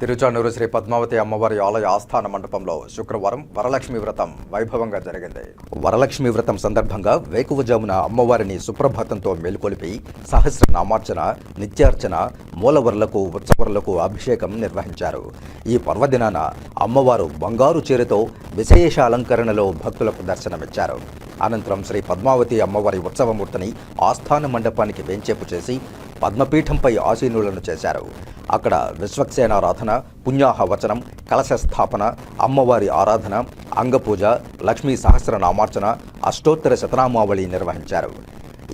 తిరుచానూరు శ్రీ పద్మావతి అమ్మవారి ఆలయ ఆస్థాన మండపంలో శుక్రవారం వరలక్ష్మి వ్రతం వైభవంగా జరిగింది. వరలక్ష్మి వ్రతం సందర్భంగా వేకువజామున అమ్మవారిని సుప్రభాతంతో మేల్కొలిపి సహస్ర నామార్చన నిత్యార్చన మూలవర్లకు ఉత్సవర్లకు అభిషేకం నిర్వహించారు. ఈ పర్వదినాన అమ్మవారు బంగారు చీరతో విశేష అలంకరణలో భక్తులకు దర్శనమిచ్చారు. అనంతరం శ్రీ పద్మావతి అమ్మవారి ఉత్సవమూర్తిని ఆస్థాన మండపానికి వేంచేపు చేసి పద్మపీఠంపై ఆసీనులను చేశారు. అక్కడ విశ్వక్సేనారాధన పుణ్యాహ వచనం కలశ స్థాపన అమ్మవారి ఆరాధన అంగపూజ లక్ష్మీ సహస్రనామార్చన అష్టోత్తర శతనామావళి నిర్వహించారు.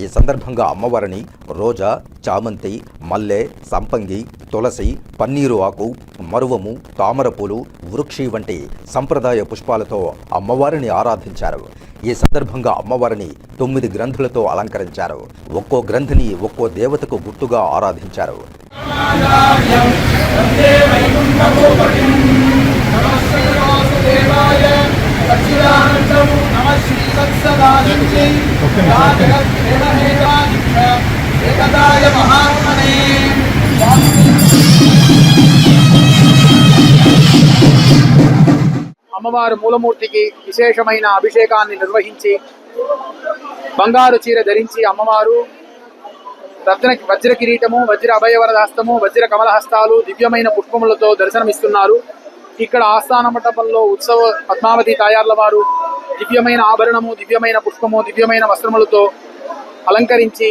ఈ సందర్భంగా అమ్మవారిని రోజా చామంతి మల్లె సంపంగి తులసి పన్నీరు ఆకు మరువము తామరపూలు వృక్షి వంటి సంప్రదాయ పుష్పాలతో అమ్మవారిని ఆరాధించారు. ఈ సందర్భంగా అమ్మవారిని తొమ్మిది గ్రంథులతో అలంకరించారు. ఒక్కో గ్రంథిని ఒక్కో దేవతకు గుర్తుగా ఆరాధించారు. ఏకదాయ మహాత్మనే అమ్మవారు మూలమూర్తికి విశేషమైన అభిషేకాన్ని నిర్వహించి బంగారు చీర ధరించి అమ్మవారు రత్న వజ్ర కిరీటము వజ్ర అభయవర హస్తము వజ్ర కమల హస్తాలు దివ్యమైన పుష్పములతో దర్శనమిస్తున్నారు. ఇక్కడ ఆస్థాన మండపంలో ఉత్సవ పద్మావతి తాయార్ల వారు దివ్యమైన ఆభరణము దివ్యమైన పుష్పము దివ్యమైన వస్త్రములతో అలంకరించి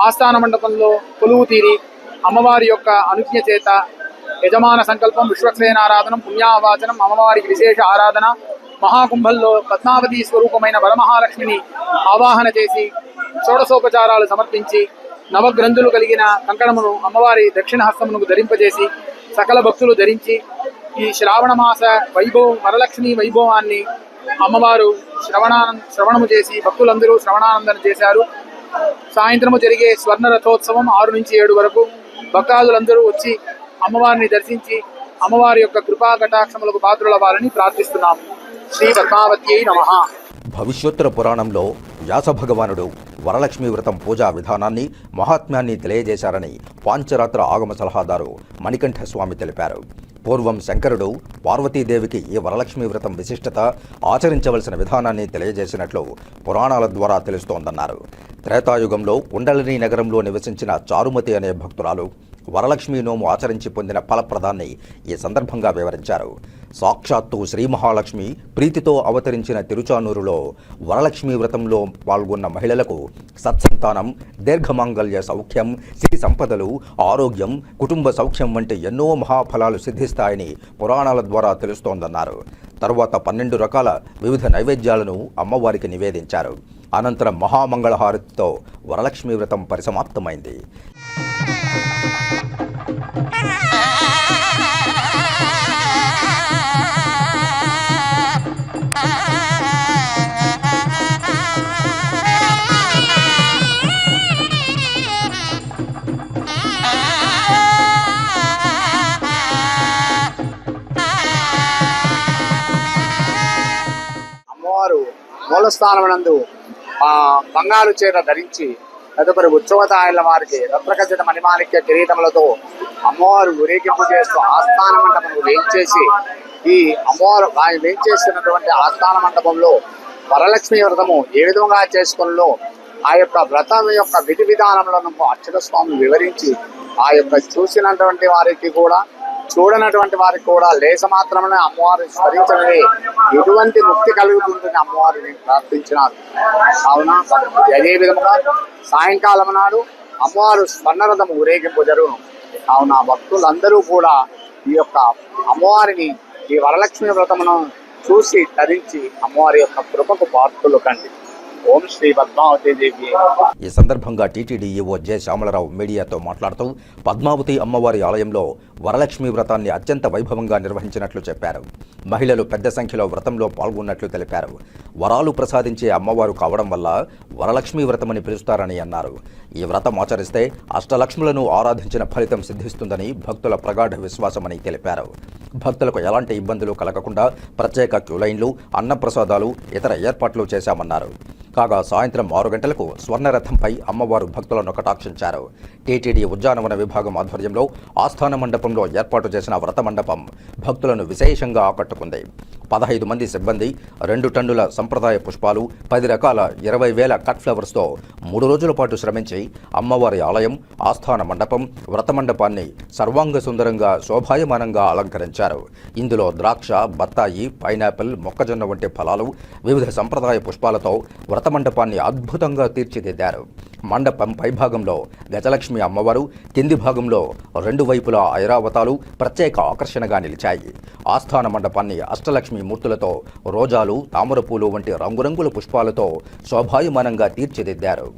ఆస్థాన మండపంలో కొలువు తీరి అమ్మవారి యొక్క అనుజ్ఞ చేత యజమాన సంకల్పం విశ్వక్సేనారాధనం పుణ్యావాచనం అమ్మవారికి విశేష ఆరాధన మహాకుంభంలో పద్మావతి స్వరూపమైన వరమహాలక్ష్మిని ఆవాహన చేసి షోడశోపచారాలు సమర్పించి నవగ్రంథులు కలిగిన కంకణమును అమ్మవారి దక్షిణ హస్తమునకు ధరింపజేసి సకల భక్తులు ధరించి ఈ శ్రావణ మాస వైభవం వరలక్ష్మి వైభవాన్ని అమ్మవారు శ్రవణానం శ్రవణము చేసి భక్తులందరూ శ్రవణానందన చేశారు. సాయంత్రము జరిగే స్వర్ణ రథోత్సవం ఆరు నుంచి ఏడు వరకు. భక్తాదులందరూ వచ్చి అమ్మవారిని దర్శించి అమ్మవారి యొక్క కృపా కటాక్షములకు పాత్రులవ్వాలని ప్రార్థిస్తున్నాము. శ్రీ పద్మావతి నమ. భవిష్యోత్తర పురాణంలో వ్యాస భగవానుడు వరలక్ష్మి వ్రతం పూజా విధానాన్ని మహాత్మ్యాన్ని తెలియజేశారని పాంచరాత్ర ఆగమ సలహాదారు మణికంఠ స్వామి తెలిపారు. పూర్వం శంకరుడు పార్వతీదేవికి ఈ వరలక్ష్మి వ్రతం విశిష్టత ఆచరించవలసిన విధానాన్ని తెలియజేసినట్లు పురాణాల ద్వారా తెలుస్తోందన్నారు. త్రేతాయుగంలో కుండలిని నగరంలో నివసించిన చారుమతి అనే భక్తురాలు వరలక్ష్మి నోము ఆచరించి పొందిన ఫలప్రదాన్ని ఈ సందర్భంగా వివరించారు. సాక్షాత్తు శ్రీ మహాలక్ష్మి ప్రీతితో అవతరించిన తిరుచానూరులో వరలక్ష్మి వ్రతంలో పాల్గొన్న మహిళలకు సత్సంతానం దీర్ఘమాంగల్య సౌఖ్యం సిరి సంపదలు ఆరోగ్యం కుటుంబ సౌఖ్యం వంటి ఎన్నో మహాఫలాలు సిద్ధిస్తాయని పురాణాల ద్వారా తెలుస్తోందన్నారు. తరువాత పన్నెండు రకాల వివిధ నైవేద్యాలను అమ్మవారికి నివేదించారు. అనంతరం మహామంగళహారతితో వరలక్ష్మి వ్రతం పరిసమాప్తమైంది. మూలస్థానమునందు ఆ బంగారు చీర ధరించి తదుపరి ఉత్సవతాయిల వారికి రత్నఖచ్చిత మణిమాణిక్య కిరీటములతో అమ్మవారు ఊరేగింపు చేస్తూ ఆస్థాన మండపం వేయించేసి ఈ అమ్మవారు ఆయన వేయించేసినటువంటి ఆస్థాన మండపంలో వరలక్ష్మి వ్రతము ఏ విధంగా చేసుకున్నలో ఆ యొక్క వ్రతం యొక్క విధి విధానంలో అక్షర స్వామి వివరించి ఆ యొక్క చూసినటువంటి వారికి కూడా చూడనటువంటి వారికి కూడా లేస మాత్రమే అమ్మవారు స్మరించడమే ఎటువంటి ముక్తి కలుగుతుందని అమ్మవారిని ప్రార్థించినారు. కావున అదే విధముగా సాయంకాలం నాడు అమ్మవారు స్వర్ణరథం ఊరేగింపు జరుగును కావున భక్తులందరూ కూడా ఈ యొక్క అమ్మవారిని ఈ వరలక్ష్మి వ్రతమును చూసి ధరించి అమ్మవారి యొక్క కృపకు పాత్రలు కండి. ఓం శ్రీ పద్మావతి దేవి. ఈ సందర్భంగా టీటీడీ ఈవో జె. శ్యామలరావు మీడియాతో మాట్లాడుతూ పద్మావతి అమ్మవారి ఆలయంలో వరలక్ష్మి వ్రతాన్ని అత్యంత వైభవంగా నిర్వహించినట్లు చెప్పారు. మహిళలు పెద్ద సంఖ్యలో వ్రతంలో పాల్గొన్నట్లు తెలిపారు. వరాలు ప్రసాదించే అమ్మవారు కావడం వల్ల వరలక్ష్మి వ్రతమని పిలుస్తారని అన్నారు. ఈ వ్రతం ఆచరిస్తే అష్టలక్ష్ములను ఆరాధించిన ఫలితం సిద్ధిస్తుందని భక్తుల ప్రగాఢ విశ్వాసమని తెలిపారు. భక్తులకు ఎలాంటి ఇబ్బందులు కలగకుండా ప్రత్యేక క్యూలైన్లు అన్నప్రసాదాలు ఇతర ఏర్పాట్లు చేశామన్నారు. కాగా సాయంత్రం ఆరు గంటలకు స్వర్ణరథంపై అమ్మవారు భక్తులను కటాక్షించారు. టీటీడీ ఉద్యానవన విభాగం ఆధ్వర్యంలో ఆస్థాన మండపం ఆధ్వర్యంలో ఏర్పాటు చేసిన వ్రత మండపం భక్తులను విశేషంగా ఆకట్టుకుంది. పదహైదు మంది సిబ్బంది రెండు టన్నుల సంప్రదాయ పుష్పాలు పది రకాల ఇరవై వేల కట్ ఫ్లవర్స్తో మూడు రోజుల పాటు శ్రమించి అమ్మవారి ఆలయం ఆస్థాన మండపం వ్రత మండపాన్ని సర్వాంగ సుందరంగా శోభాయమానంగా అలంకరించారు. ఇందులో ద్రాక్ష బత్తాయి పైనాపిల్ మొక్కజొన్న వంటి ఫలాలు వివిధ సంప్రదాయ పుష్పాలతో వ్రత మండపాన్ని అద్భుతంగా తీర్చిదిద్దారు. మండపం పైభాగంలో గజలక్ష్మి అమ్మవారు కింది భాగంలో రెండు వైపులా ఐరావతాలు ప్రత్యేక ఆకర్షణగా నిలిచాయి. ఆస్థాన మండపాన్ని అష్టలక్ష్మి మూర్తులతో రోజాలు తామరపూలు వంటి రంగురంగుల పుష్పాలతో శోభాయమానంగా తీర్చిదిద్దారు.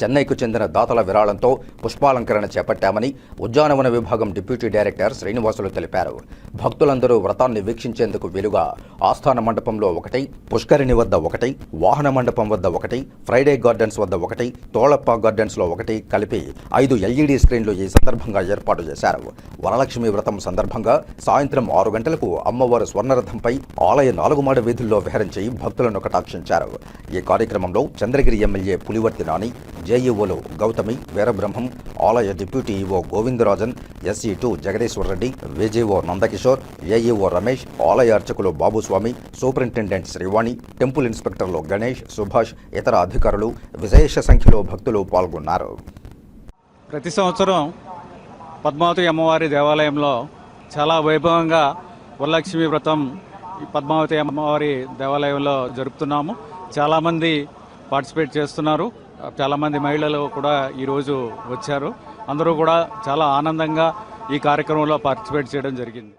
చెన్నైకు చెందిన దాతల విరాళంతో పుష్పాలంకరణ చేపట్టామని ఉద్యానవన విభాగం డిప్యూటీ డైరెక్టర్ శ్రీనివాసులు తెలిపారు. భక్తులందరూ వ్రతాన్ని వీక్షించేందుకు వీలుగా ఆస్థాన మండపంలో ఒకటి పుష్కరిణి వద్ద ఒకటి వాహన మండపం వద్ద ఒకటి ఫ్రైడే గార్డెన్స్ వద్ద ఒకటి తోళప్ప గార్డెన్స్లో ఒకటి కలిపి ఐదు ఎల్ఈడి స్క్రీన్లు ఈ సందర్భంగా ఏర్పాటు చేశారు. వరలక్ష్మి వ్రతం సందర్భంగా సాయంత్రం ఆరు గంటలకు అమ్మవారు స్వర్ణరథంపై ఆలయ నాలుగుమాడ వీధుల్లో విహరించి భక్తులను కటాక్షించారు. ఈ కార్యక్రమంలో చంద్రగిరి ఎమ్మెల్యే పులివర్తి నాని జేఈఓలు గౌతమి వీరబ్రహ్మం ఆలయ deputy EO Govindarajan SE two Jagadeeshwar Reddy VGO Nandakishore AEO Ramesh ఆలయ అర్చకులు బాబుస్వామి సూపరింటెండెంట్ శ్రీవాణి టెంపుల్ ఇన్స్పెక్టర్లు గణేష్ సుభాష్ ఇతర అధికారులు విశేష సంఖ్యలో భక్తులు పాల్గొన్నారు. ప్రతి సంవత్సరం పద్మావతి అమ్మవారి దేవాలయంలో చాలా వైభవంగా వరలక్ష్మి వ్రతం పద్మావతి అమ్మవారి దేవాలయంలో జరుపుతున్నాము. చాలామంది పార్టిసిపేట్ చేస్తున్నారు. చాలామంది మహిళలు కూడా ఈరోజు వచ్చారు. అందరూ కూడా చాలా ఆనందంగా ఈ కార్యక్రమంలో పార్టిసిపేట్ చేయడం జరిగింది.